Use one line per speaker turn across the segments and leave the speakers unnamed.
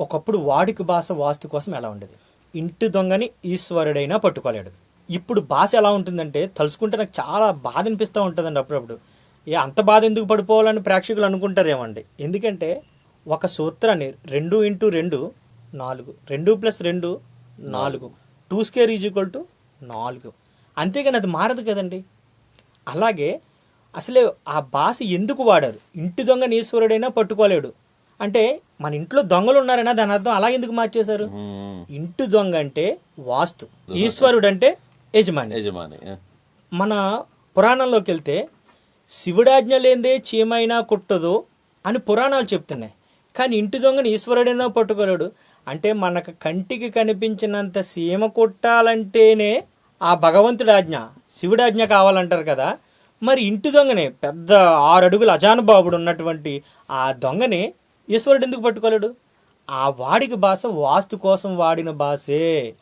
ఒకప్పుడు వాడికి భాష వాస్తు కోసం ఎలా ఉండేది? ఇంటి దొంగని ఈశ్వరుడైనా పట్టుకోలేడు. ఇప్పుడు భాష ఎలా ఉంటుందంటే తలుచుకుంటే నాకు చాలా బాధ అనిపిస్తూ ఉంటుందండి అప్పుడప్పుడు. ఏ అంత బాధ ఎందుకు పడిపోవాలని ప్రేక్షకులు అనుకుంటారేమండి ఎందుకంటే ఒక సూత్రాన్ని రెండు ఇంటూ రెండు నాలుగు. రెండు ప్లస్ రెండు నాలుగు. Two square is equal to నాలుగు. అంతేగాని అది మారదు కదండి. అలాగే అసలే ఆ భాష ఎందుకు వాడారు? ఇంటి దొంగని ఈశ్వరుడైనా పట్టుకోలేడు. అంటే మన ఇంట్లో దొంగలు ఉన్నారైనా దాని అర్థం అలా ఎందుకు మార్చేశారు. ఇంటి దొంగ అంటే వాస్తు. ఈశ్వరుడు అంటే యజమాని.
యజమాని.
మన పురాణంలోకి వెళ్తే శివుడాజ్ఞ లేదే చీమైనా కుట్టదు అని పురాణాలు చెప్తున్నాయి. కానీ ఇంటి దొంగని ఈశ్వరుడైనా పట్టుకోలేడు. అంటే మనకు కంటికి కనిపించినంత సీమ కుట్టాలంటేనే ఆ భగవంతుడి ఆజ్ఞ శివుడాజ్ఞ కావాలంటారు కదా. మరి ఇంటి దొంగనే పెద్ద ఆరు అడుగుల అజానుబాబుడు ఉన్నటువంటి ఆ దొంగని ఈశ్వరుడు ఎందుకు పట్టుకోలేడు? ఆ వాడికి భాష వాస్తు కోసం వాడిన భాషే.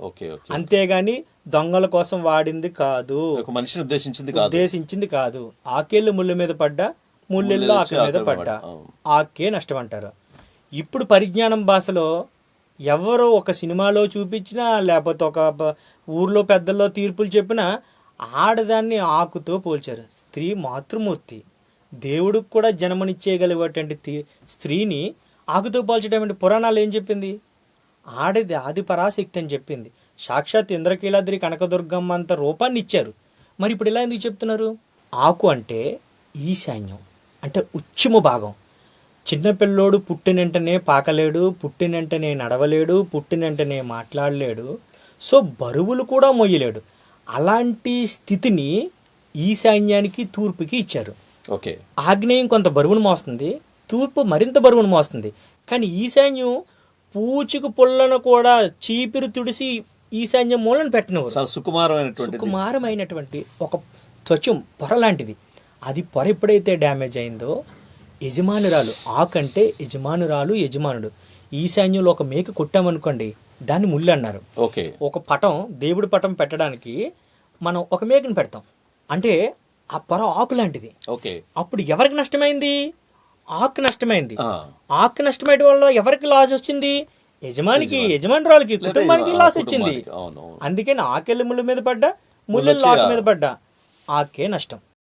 అంతేగాని దొంగల కోసం వాడింది కాదు.
మనిషిని ఉద్దేశించింది కాదు.
ఉద్దేశించింది కాదు. ఆకేళ్ళు ముళ్ళు మీద పడ్డా? ముళ్ళెల్లో ఆకుల మీద పడ్డా. ఆకే నష్టం అంటారు ఇప్పుడు పరిజ్ఞానం భాషలో ఎవరో ఒక సినిమాలో చూపించినా లేకపోతే ఒక ఊర్లో పెద్దల్లో తీర్పులు చెప్పినా ఆడదాన్ని ఆకుతో పోల్చారు. స్త్రీ మాతృమూర్తి. దేవుడికి కూడా జన్మనిచ్చేయగలిగేటువంటి స్త్రీని ఆకుతో పోల్చడం పురాణాలు ఏం చెప్పింది? ఆడది ఆది పరాశక్తి అని చెప్పింది. సాక్షాత్ ఇంద్రకీలాద్రి కనకదుర్గమ్మ అంత రూపాన్ని ఇచ్చారు. మరి ఇప్పుడు ఇలా ఎందుకు చెప్తున్నారు? ఆకు అంటే ఈశాన్యం అంటే ఉచ్చిమ భాగం. చిన్నపిల్లోడు పుట్టినంటనే పాకలేడు పుట్టినంటనే నడవలేడు పుట్టినంటనే మాట్లాడలేడు సో బరువులు కూడా మొయ్యలేడు. అలాంటి స్థితిని ఈశాన్యానికి తూర్పుకి ఇచ్చారు.
ఓకే.
ఆగ్నేయం కొంత బరువును మోస్తుంది తూర్పు మరింత బరువును మోస్తుంది. కానీ ఈశాన్యం పూచిక పుల్లను కూడా చీపిరి తుడిసి ఈశాన్యం మూలను పెట్టినవారు
చాలా సుకుమారమైనటువంటి
సుకుమారమైనటువంటి ఒక త్వచం పొర లాంటిది. అది పొర ఎప్పుడైతే డ్యామేజ్ అయిందో యజమానురాలు ఆకంటే యజమానురాలు యజమానుడు. ఈశాన్యంలో ఒక మేక కొట్టామనుకోండి దాన్ని ముళ్ళు అన్నారు
ఓకే.
ఒక పటం దేవుడి పటం పెట్టడానికి మనం ఒక మేకని పెడతాం. అంటే ఆ పొర ఆకు లాంటిది.
ఓకే.
అప్పుడు ఎవరికి నష్టమైంది? ఆకు నష్టమైంది. ఆకు నష్టమైన వల్ల ఎవరికి లాస్ వచ్చింది? యజమానికి యజమానురాలకి కుటుంబానికి లాస్ వచ్చింది. అందుకని ఆకెళ్ళి ముళ్ళ మీద పడ్డా ముళ్ళు ఆకు మీద పడ్డా. ఆకే నష్టం.